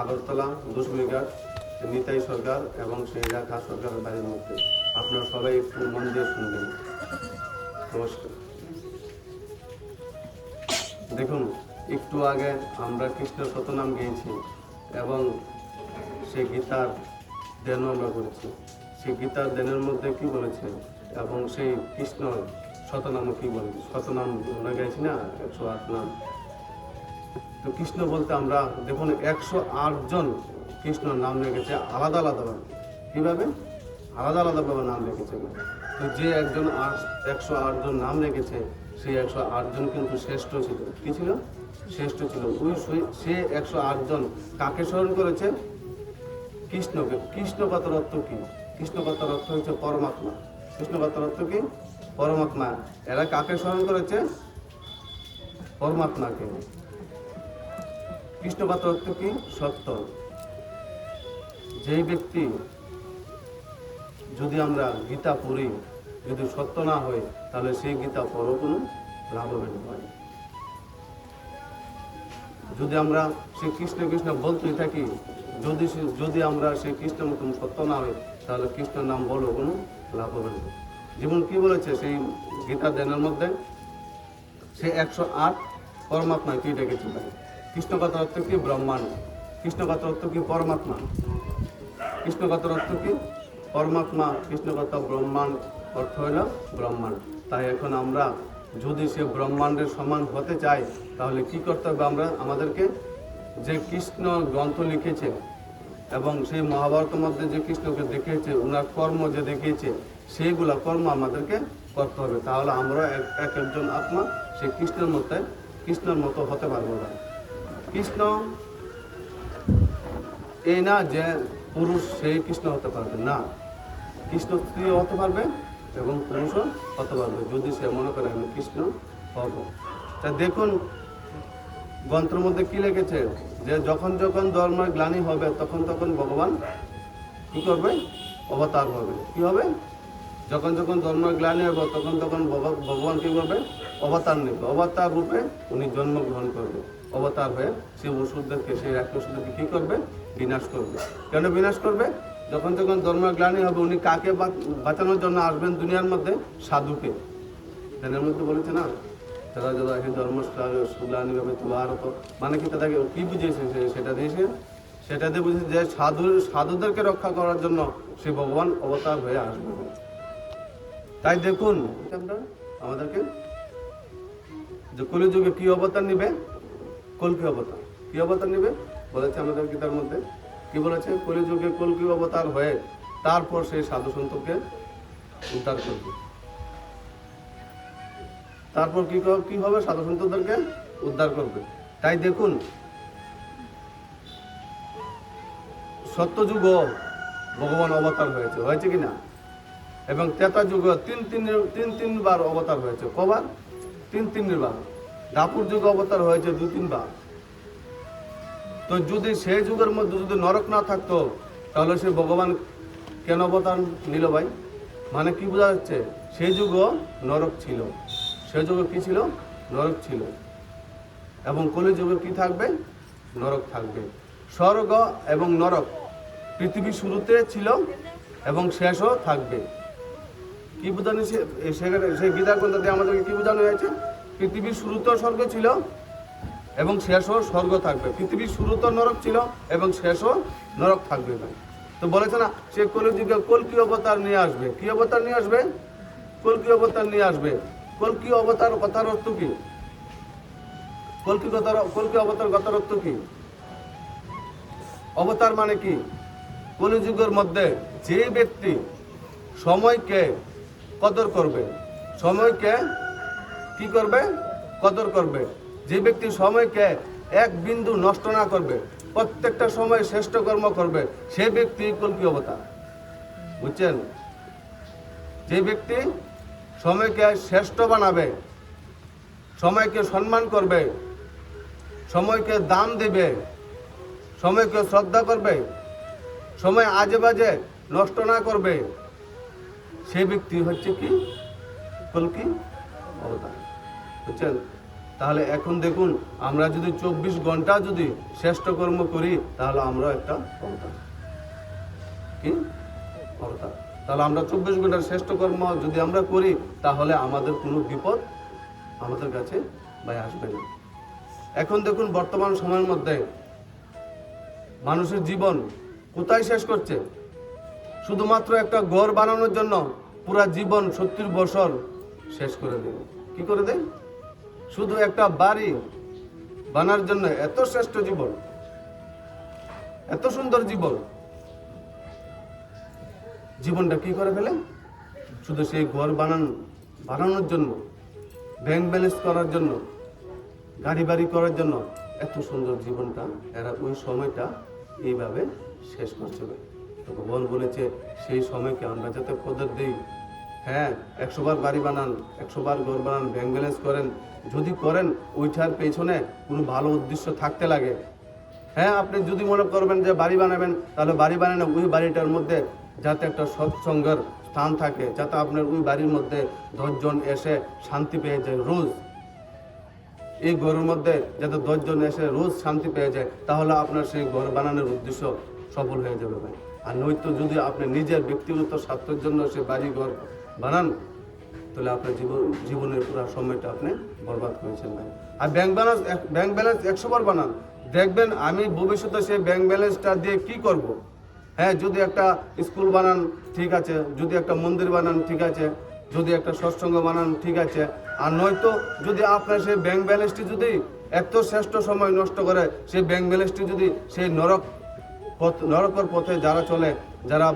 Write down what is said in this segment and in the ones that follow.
আগরতলা দুসুলিঘাট নিতাই সরকার এবং সেই রেখা সরকারের বাড়ির মধ্যে। আপনারা সবাই একটু মন দিয়ে শুনবেন। নমস্কার। দেখুন, একটু আগে আমরা কৃষ্ণের শতনাম গেয়েছি এবং সেই গীতার দেন আমরা করেছি। সেই গীতার দেনের মধ্যে কি বলেছে এবং সেই কৃষ্ণ শতনাম কি বলেছে শতনাম আমরা গেছি না, একশো আট নাম। তো কৃষ্ণ বলতে আমরা দেখুন একশো জন কৃষ্ণ নাম রেখেছে আলাদা আলাদাভাবে কীভাবে? আলাদা আলাদাভাবে নাম রেখেছে তো যে একজন একশো জন নাম রেখেছে সেই একশো জন কিন্তু শ্রেষ্ঠ ছিল। কি ছিল? শ্রেষ্ঠ ছিল। ওই সে- একশো আট জন কাকে স্মরণ করেছে? কৃষ্ণকে। কৃষ্ণ কথার অর্থ কি? কৃষ্ণ কথার অর্থ হচ্ছে পরমাত্মা। কৃষ্ণ কথার অর্থ কি? পরমাত্মা। এরা কাকে স্মরণ করেছে? পরমাত্মাকে। কৃষ্ণ কথার কি? সত্য। যেই ব্যক্তি যদি আমরা গীতা পড়ি, যদি সত্য না হয়, তাহলে সেই গীতা পড়ো কোনো লাভ হবে না। যদি আমরা সেই কৃষ্ণ কৃষ্ণ বলতেই থাকি, যদি সে- যদি আমরা সেই কৃষ্ণের মতন সত্য না হয়, তাহলে কৃষ্ণের নাম বলো কোনো লাভ হবে যেমন কি বলেছে সেই গীতা দেনের মধ্যে? সে একশো আট পরমাত্মা কি ডেকেছে ভাই কৃষ্ণ অর্থ কি ব্রহ্মাণ্ড কৃষ্ণ অর্থ কি পরমাত্মা কৃষ্ণ অর্থ কি পরমাত্মা কৃষ্ণ ব্রহ্মাণ্ড অর্থ হইল ব্রহ্মাণ্ড। তাই এখন আমরা যদি সে ব্রহ্মাণ্ডের সমান হতে চাই, তাহলে কি করতে হবে আমরা আমাদেরকে যে কৃষ্ণ গ্রন্থ লিখেছে এবং সেই মহাভারতের মধ্যে যে কৃষ্ণকে দেখিয়েছে ওনার কর্ম যে দেখিয়েছে, সেইগুলা কর্ম আমাদেরকে করতে হবে। তাহলে আমরা এক একজন আত্মা সেই কৃষ্ণের মতে কৃষ্ণের মতো হতে পারব না। কৃষ্ণ এই না যে পুরুষ সেই কৃষ্ণ হতে পারবে। না, কৃষ্ণ স্ত্রীও হতে পারবে এবং পুরুষও হতে পারবে। যদি সে মনে করে আমি কৃষ্ণ হব। তা দেখুন গ্রন্থের মধ্যে কি লেগেছে যে যখন যখন ধর্মের গ্লানি হবে, তখন তখন ভগবান কি করবে? অবতার হবে। কি হবে? যখন যখন ধর্মের গ্লানি হবে, তখন তখন ভগবান কি করবে? অবতার নেবে। অবতার রূপে উনি জন্মগ্রহণ করবে। অবতার হয়ে সে ওষুধদেরকে সেই রাক্ষসদেরকে কী করবে? বিনাশ করবে। কেন বিনাশ করবে? যখন যখন ধর্মের গ্লানি হবে, উনি কাকে বাঁচানোর জন্য আসবেন দুনিয়ার মধ্যে? সাধুকে। এর মধ্যে বলেছে না, তারা যারা এই ধর্ম গ্লানি ভাবে তোলার হতো মানে কি তাদেরকে কী বুঝিয়েছে সেটা দিয়েছে সেটা দিয়ে বুঝেছে যে সাধু, সাধুদেরকে রক্ষা করার জন্য সে ভগবান অবতার হয়ে আসবে। তাই দেখুন, আমাদেরকে যে কলিযুগে কি অবতার নিবে? কলকি অবতার? কি অবতার নেবে? বলেছে আমাদের গীতার মধ্যে। কি বলেছে? কলিযুগে কলকি অবতার হয়ে তারপর সেই সাধু সন্তকে উদ্ধার করবে। তারপর কি কি হবে? সাধু সন্তদেরকে উদ্ধার করবে। তাই দেখুন সত্যযুগ ভগবান অবতার হয়েছে। হয়েছে কি না? এবং তেতা যুগ তিন তিন তিন তিনবার অবতার হয়েছে। কবার? তিন তিনবার। দাপুর যুগ অবতার হয়েছে দু তিনবার। তো যদি সেই যুগের মধ্যে যদি নরক না থাকতো, তাহলে সে ভগবান কেন অবতার নিল ভাই? মানে কি বোঝা যাচ্ছে? সেই যুগও নরক ছিল। সে যুগে কি ছিল? নরক ছিল। এবং কলি যুগে কি থাকবে? নরক থাকবে। স্বর্গ এবং নরক পৃথিবী শুরুতে ছিল এবং শেষও থাকবে। কি বোঝানো সে- সেখানে সেই গীতা গ্রন্থতে আমাদেরকে কি বোঝানো হয়েছে? পৃথিবীর শুরুতেও স্বর্গ ছিল এবং শেষও স্বর্গ থাকবে। পৃথিবীর শুরুতেও নরক ছিল এবং শেষও নরক থাকবে। না তো বলেছে না, সে কলিযুগে কলকি অবতার নিয়ে আসবে? কি অবতার নিয়ে আসবে? কলকি অবতার নিয়ে আসবে? কলকি অবতার কথার অর্থ কি? কলকি কথার কলকি অবতার কথার অর্থ কি? অবতার মানে কি? কলিযুগের মধ্যে যে ব্যক্তি সময়কে কদর করবে, সময়কে কি করবে? কদর করবে। যে ব্যক্তি সময়কে এক বিন্দু নষ্ট না করবে, প্রত্যেকটা সময় শ্রেষ্ঠ কর্ম করবে, সে ব্যক্তি কলকি অবতার। বুঝছেন? যে ব্যক্তি সময়কে শ্রেষ্ঠ বানাবে, সময়কে সম্মান করবে, সময়কে দাম দেবে, সময়কে শ্রদ্ধা করবে, সময় আজে বাজে নষ্ট না করবে, সে ব্যক্তি হচ্ছে কি? কলকি অবতার। বুঝছেন তাহলে এখন দেখুন, আমরা যদি চব্বিশ ঘণ্টা যদি শ্রেষ্ঠ কর্ম করি, তাহলে আমরা একটা অবতার কি? অবতার তাহলে আমরা চব্বিশ ঘণ্টার শ্রেষ্ঠ কর্ম যদি আমরা করি, তাহলে আমাদের কোনো বিপদ আমাদের কাছে ভাই আসবে না। এখন দেখুন, বর্তমান সময়ের মধ্যে মানুষের জীবন কোথায় শেষ করছে? শুধুমাত্র একটা ঘর বানানোর জন্য পুরা জীবন সত্তর বছর শেষ করে দেবে। কি করে দেয়? শুধু একটা বাড়ি বানার জন্য এত শ্রেষ্ঠ জীবন, এত সুন্দর জীবন। জীবনটা কি করে ফেলে শুধু সেই ঘর বানান, বানানোর জন্য ব্যাংক ব্যালেন্স করার জন্য, গাড়ি বাড়ি করার জন্য এত সুন্দর জীবনটা এরা ওই সময়টা এইভাবে শেষ করছে। তো ভগবান বলেছে, সেই সময়কে আমরা যাতে কদর দিই হ্যাঁ একশো বার বাড়ি বানান একশো বার ঘর বানান ব্যাংক ব্যালেন্স করেন, যদি করেন, ওইটার পেছনে কোনো ভালো উদ্দেশ্য থাকতে লাগে। হ্যাঁ আপনি যদি মনে করবেন যে বাড়ি বানাবেন, তাহলে বাড়ি বানানো ওই বাড়িটার মধ্যে যাতে একটা সৎসঙ্গের স্থান থাকে, যাতে আপনার ওই বাড়ির মধ্যে দশজন এসে শান্তি পেয়ে যায় রোজ। এই ঘরের মধ্যে যাতে দশজন এসে রোজ শান্তি পেয়ে যায়, তাহলে আপনার সেই ঘর বানানোর উদ্দেশ্য সফল হয়ে যাবে আর নয়তো যদি আপনি নিজের ব্যক্তিগত স্বার্থের জন্য সে বাড়ি ঘর বানান, তাহলে আপনার জীবন, জীবনের পুরো সময়টা আপনি বরবাদ করেছেন ভাই। আর ব্যাংক ব্যালেন্স ব্যাংক ব্যালেন্স একশো বার বানান। দেখবেন আমি ভবিষ্যতে সেই ব্যাংক ব্যালেন্সটা দিয়ে কি করব। হ্যাঁ যদি একটা স্কুল বানান, ঠিক আছে। যদি একটা মন্দির বানান, ঠিক আছে। যদি একটা সৎসঙ্গ বানান, ঠিক আছে। আর নয়তো যদি আপনার সেই ব্যাংক ব্যালেন্সটি যদি এত শ্রেষ্ঠ সময় নষ্ট করে, সেই ব্যাংক ব্যালেন্সটি যদি সেই নরক পথ নরকের পথে যারা চলে, যারা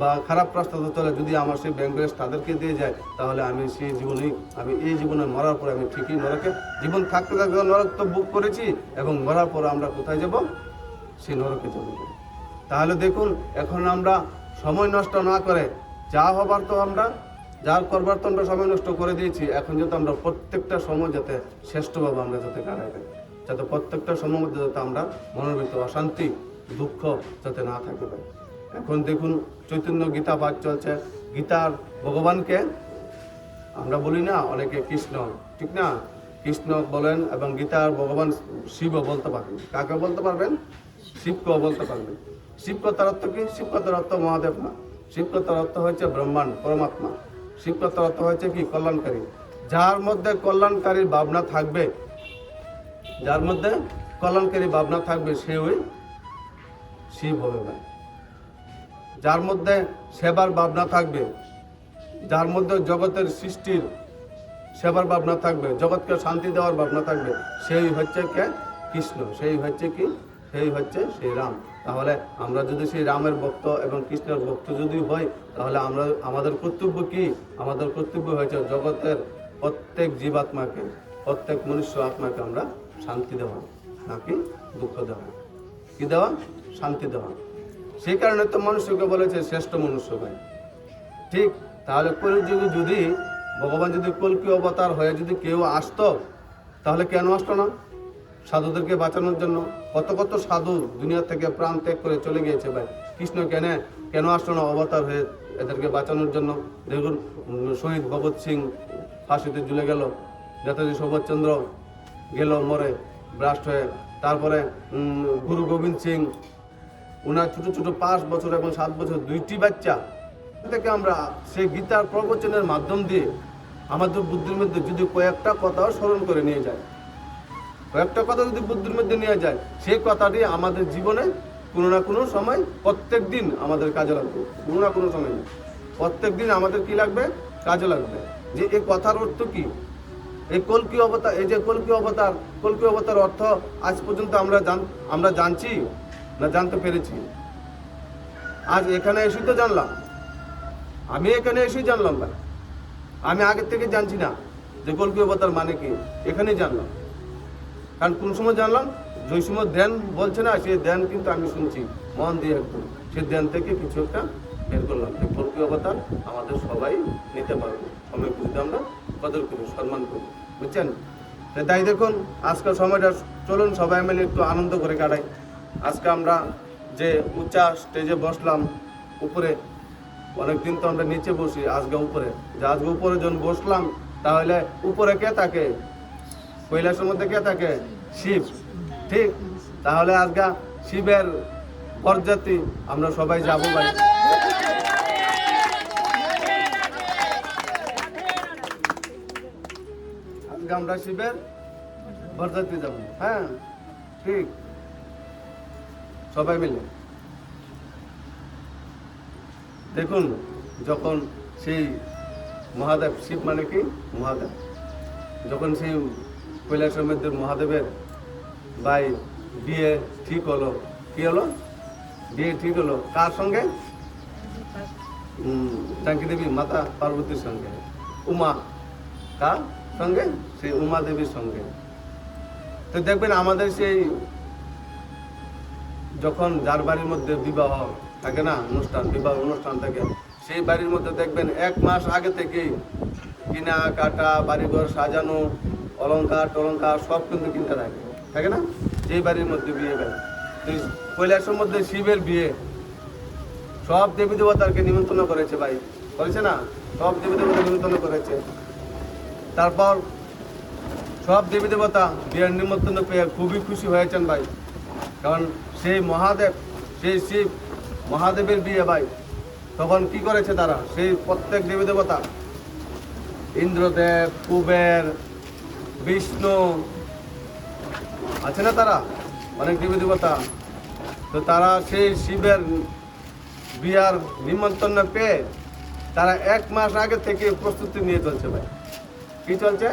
বা খারাপ রাস্তাতে চলে, যদি আমার সেই ব্যাংক ব্যালেন্স তাদেরকে দিয়ে যায়, তাহলে আমি সেই জীবনেই আমি এই জীবনে মরার পরে আমি ঠিকই নরকে, জীবন থাকতে থাকতে নরক তো বুক করেছি, এবং মরার পর আমরা কোথায় যাব? সেই নরকে যাব। তাহলে দেখুন, এখন আমরা সময় নষ্ট না করে যা হবার তো আমরা যা করবার তো আমরা সময় নষ্ট করে দিয়েছি, এখন যাতে আমরা প্রত্যেকটা সময় যাতে শ্রেষ্ঠভাবে আমরা যাতে কাটাই যাতে প্রত্যেকটা সময় যাতে আমরা মনের ভিতরে অশান্তি দুঃখ যাতে না থাকে এখন দেখুন চৈতন্য গীতা পাঠ চলছে। গীতার ভগবানকে আমরা বলি না, অনেকে কৃষ্ণ, ঠিক না? কৃষ্ণ বলেন এবং গীতার ভগবান শিবও বলতে পারবেন। কাকে বলতে পারবেন? শিবকেও বলতে পারবেন। শিবকতার অর্থ কি? শিবকতার অর্থ মহাদেব না। শিবকতার অর্থ হচ্ছে ব্রহ্মাণ্ড, পরমাত্মা। শিবকতার অর্থ হচ্ছে কি? কল্যাণকারী। যার মধ্যে কল্যাণকারীর ভাবনা থাকবে, যার মধ্যে কল্যাণকারী ভাবনা থাকবে, সে ওই শিব হবে ভাই। যার মধ্যে সেবার ভাবনা থাকবে, যার মধ্যে জগতের সৃষ্টির সেবার ভাবনা থাকবে, জগৎকে শান্তি দেওয়ার ভাবনা থাকবে, সেই হচ্ছে কে? কৃষ্ণ, সেই হচ্ছে কি? সেই হচ্ছে সেই রাম। তাহলে আমরা যদি সেই রামের ভক্ত এবং কৃষ্ণের ভক্ত যদি হই, তাহলে আমরা, আমাদের কর্তব্য কি? আমাদের কর্তব্য হয়েছে জগতের প্রত্যেক জীবাত্মাকে, প্রত্যেক মনুষ্য আত্মাকে আমরা শান্তি দেওয়া, নাকি দুঃখ দেওয়া? কি দেওয়া? শান্তি দেওয়া। সেই কারণে তো মনুষ্যকে বলেছে শ্রেষ্ঠ মনুষ্য ভাই ঠিক, তাহলে কলিযুগে যদি ভগবান যদি কলকি অবতার হয়ে যদি কেউ আসতো, তাহলে কেন আসতো না? সাধুদেরকে বাঁচানোর জন্য। কত কত সাধু দুনিয়া থেকে প্রাণ ত্যাগ করে চলে গিয়েছে ভাই। কৃষ্ণ কেন কেন আসতো না অবতার হয়ে এদেরকে বাঁচানোর জন্য? দেখুন, শহীদ ভগৎ সিং ফাঁসিতে ঝুলে গেল। নেতাজি সুভাষচন্দ্র গেল মরে, ব্রাস্ট হয়ে। তারপরে গুরু গোবিন্দ সিং ওনার ছোট ছোট পাঁচ বছর এবং সাত বছর দুইটি বাচ্চা। থেকে আমরা সেই গীতার প্রবচনের মাধ্যম দিয়ে আমাদের বুদ্ধির মধ্যে যদি কয়েকটা কথাও স্মরণ করে নিয়ে যায়, কয়েকটা কথা যদি বুদ্ধির মধ্যে নিয়ে যায়, সেই কথাটি আমাদের জীবনে কোনো না কোনো সময় প্রত্যেক দিন আমাদের কাজে লাগবে। কোনো না কোনো সময় প্রত্যেক দিন আমাদের কি লাগবে? কাজে লাগবে। যে এই কথার অর্থ কি? এই কলকি অবতার, এই যে কলকি অবতার কলকি অবতার অর্থ আজ পর্যন্ত আমরা জান, আমরা জানছি না জানতে পেরেছি। আজ এখানে এসেই তো জানলাম। আমি এখানে এসেই জানলাম ভাই আমি আগের থেকে জানছি না যে কলকি অবতার মানে কি। এখানেই জানলাম। কারণ কোন সময় জানলাম? যে সময় ধ্যান বলছে না, সেই ধ্যান কিন্তু আমি শুনছি। মন দিয়ে একদম। সেই ধ্যান থেকে কিছু একটা বের করলাম যে কলকি অবতার আমাদের সবাই নিতে পারব। সময় বুঝতে আমরা কদর করি সম্মান করি বুঝছেন? তাই দেখুন আজকাল সময়টা চলুন, সবাই মিলে একটু আনন্দ করে কাটাই। আজকে আমরা যে উঁচা স্টেজে বসলাম, উপরে, অনেকদিন তো আমরা নিচে বসি, আজকে উপরে। যে আজকে উপরে যখন বসলাম, তাহলে উপরে কে থাকে? কৈলাসের মধ্যে কে থাকে? শিব। ঠিক? তাহলে আজকে শিবের পরজাতি আমরা সবাই যাব ভাই। আজকে আমরা শিবের বরযাত্রী যাব। হ্যাঁ? ঠিক? সবাই মিলে। দেখুন, যখন সেই মহাদেব, শিব মানে কি? মহাদেব। যখন সেই মধ্যে মহাদেবের ভাই বিয়ে ঠিক হলো, কি হলো? বিয়ে ঠিক হলো। কার সঙ্গে? টাঙ্কি দেবী, মাতা পার্বতীর সঙ্গে। উমা। কার সঙ্গে? সেই উমা দেবীর সঙ্গে। তো দেখবেন, আমাদের সেই যখন যার বাড়ির মধ্যে বিবাহ থাকে না, অনুষ্ঠান, বিবাহ অনুষ্ঠান থাকে, সেই বাড়ির মধ্যে দেখবেন এক মাস আগে থেকেই কিনা, কাটা, বাড়িঘর সাজানো, অলংকার টলঙ্কার সব কিন্তু কিনতে থাকে থাকে না? যেই বাড়ির মধ্যে বিয়ে এই কৈলাসের মধ্যে শিবের বিয়ে, সব দেবী দেবতাকে নিমন্ত্রণ করেছে ভাই করেছে না? সব দেবী দেবতা নিমন্ত্রণ করেছে। তারপর সব দেবী দেবতা বিয়ের নিমন্ত্রণ পেয়ে খুবই খুশি হয়েছেন ভাই, কারণ সেই মহাদেব, সেই শিব, মহাদেবের বিয়ে ভাই। তখন কি করেছে তারা? সেই প্রত্যেক দেবী দেবতা। ইন্দ্রদেব, কুবের, বিষ্ণু। আছে না তারা? অনেক দেবী দেবতা। তো তারা সেই শিবের বিয়ার নিমন্ত্রণ পেয়ে তারা এক মাস আগে থেকে প্রস্তুতি নিয়ে চলছে ভাই। কি চলছে?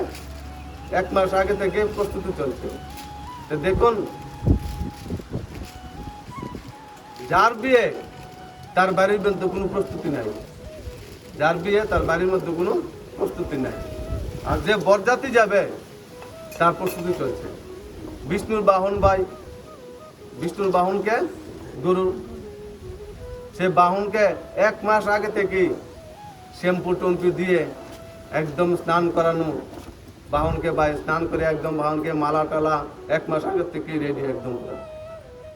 এক মাস আগে থেকে প্রস্তুতি চলছে। তো দেখুন যার বিয়ে তার বাড়ির মধ্যে কোনো প্রস্তুতি নাই। যার বিয়ে তার বাড়ির মধ্যে কোনো প্রস্তুতি নাই। আর যে বরযাত্রী যাবে, তার প্রস্তুতি চলছে। বিষ্ণুর বাহন ভাই, বিষ্ণুর বাহনকে গরু। সে বাহনকে এক মাস আগে থেকে শ্যাম্পু টম্পু দিয়ে একদম স্নান করানো। বাহনকে ভাই স্নান করে একদম বাহনকে মালা টালা এক মাস আগে থেকে রেডি একদম।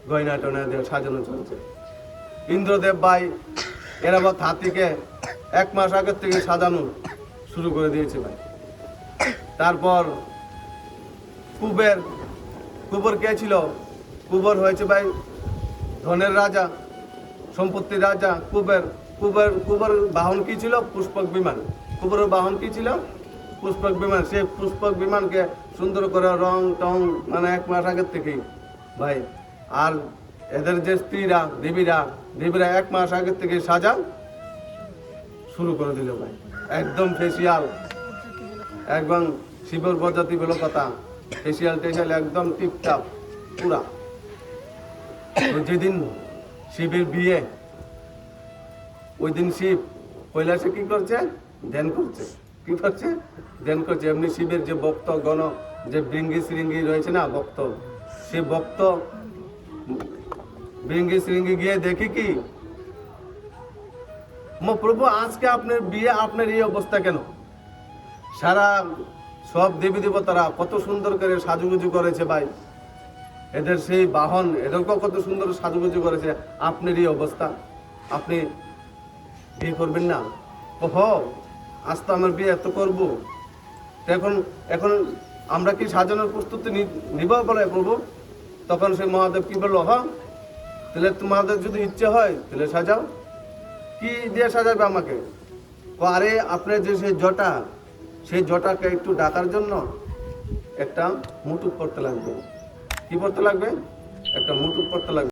গয়না টয়না দিয়ে সাজানো চলছে। ইন্দ্রদেব ভাই এরাবত হাতিকে এক মাস আগের থেকে সাজানো শুরু করে দিয়েছে ভাই। তারপর কুবের, কুবর কে ছিল? কুবর হয়েছে ভাই ধনের রাজা, সম্পত্তির রাজা কুবের। কুবের কুবের বাহন কি ছিল? পুষ্পক বিমান। কুবেরের বাহন কি ছিল? পুষ্পক বিমান। সে পুষ্পক বিমানকে সুন্দর করে রং টং মানে এক মাস আগের থেকেই ভাই আর এদের যে স্ত্রীরা, দেবীরা দেবীরা এক মাস আগের থেকে সাজা শুরু করে দিল ভাই। একদম ফেসিয়াল একদম শিবর প্রজাতি বলো কথা। ফেসিয়াল টেসিয়াল একদম টিপটাপ পুরা। যেদিন শিবের বিয়ে ওই দিন শিব কৈলাসে কি করছে? ধ্যান করছে। কি করছে? ধ্যান করছে। এমনি শিবের যে ভক্ত, গণ, যে বৃঙ্গি শৃঙ্গি রয়েছে না, ভক্ত, সে ভক্ত বৃঙ্গি শৃঙ্গি গিয়ে দেখি কি? প্রভু, আজকে আপনার বিয়ে, আপনার এই অবস্থা কেন? সারা সব দেবী দেবতারা কত সুন্দর করে সাজুগুজু করেছে ভাই। এদের সেই বাহন, এদেরকেও কত সুন্দর সাজুগুজু করেছে। আপনার এই অবস্থা, আপনি বিয়ে করবেন না? ওহ, আজ তো আমার বিয়ে এত করব। এখন এখন আমরা কি সাজানোর প্রস্তুতি নিব বলে প্রভু? তখন সেই মহাদেব কি বলল হ তাহলে তোমাদের যদি ইচ্ছে হয়, তাহলে সাজাও। কি দিয়ে সাজাবে আমাকে? আরে, আপনার যে সেই জটা, সেই জটাকে একটু ডাকার জন্য একটা মুটুক করতে লাগবে। কি করতে লাগবে? একটা মুটুক করতে লাগবে।